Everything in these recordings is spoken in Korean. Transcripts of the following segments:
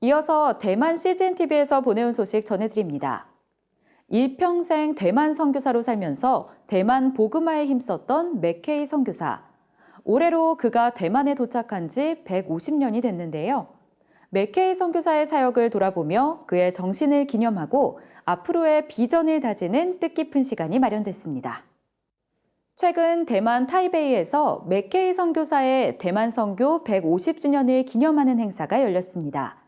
이어서 대만 CGN TV에서 보내온 소식 전해드립니다. 일평생 대만 선교사로 살면서 대만 복음화에 힘썼던 맥케이 선교사. 올해로 그가 대만에 도착한 지 150년이 됐는데요. 맥케이 선교사의 사역을 돌아보며 그의 정신을 기념하고 앞으로의 비전을 다지는 뜻깊은 시간이 마련됐습니다. 최근 대만 타이베이에서 맥케이 선교사의 대만 선교 150주년을 기념하는 행사가 열렸습니다.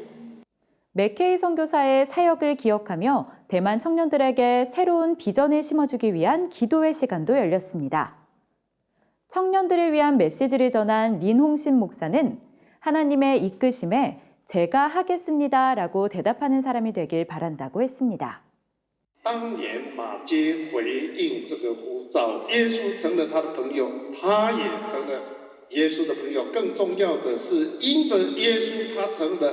맥케이 선교사의 사역을 기억하며 대만 청년들에게 새로운 비전을 심어주기 위한 기도의 시간도 열렸습니다. 청년들을 위한 메시지를 전한 린홍신 목사는 하나님의 이끄심에 제가 하겠습니다라고 대답하는 사람이 되길 바란다고 했습니다. 当年马街回应这个呼召，耶稣成了他的朋友，他也成了耶稣的朋友。更重要的是，因着耶稣，他成了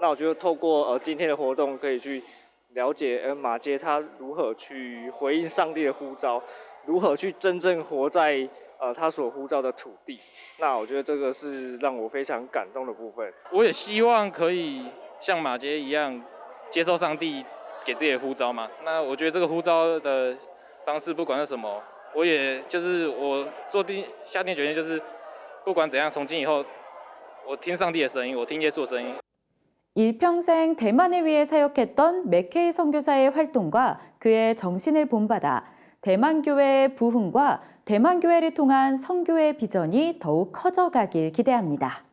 那我觉得透过呃今天的活动，可以去了解呃马街他如何去回应上帝的呼召，如何去真正活在呃他所呼召的土地。那我觉得这个是让我非常感动的部分。我也希望可以像马杰一样接受上帝给自己的呼召嘛。那我觉得这个呼召的方式，不管是什么，我也就是我做定下定决心，就是不管怎样，从今以后，我听上帝的声音，我听耶稣的声音。 일평생 대만을 위해 사역했던 맥케이 선교사의 활동과 그의 정신을 본받아 대만교회의 부흥과 대만교회를 통한 선교의 비전이 더욱 커져가길 기대합니다.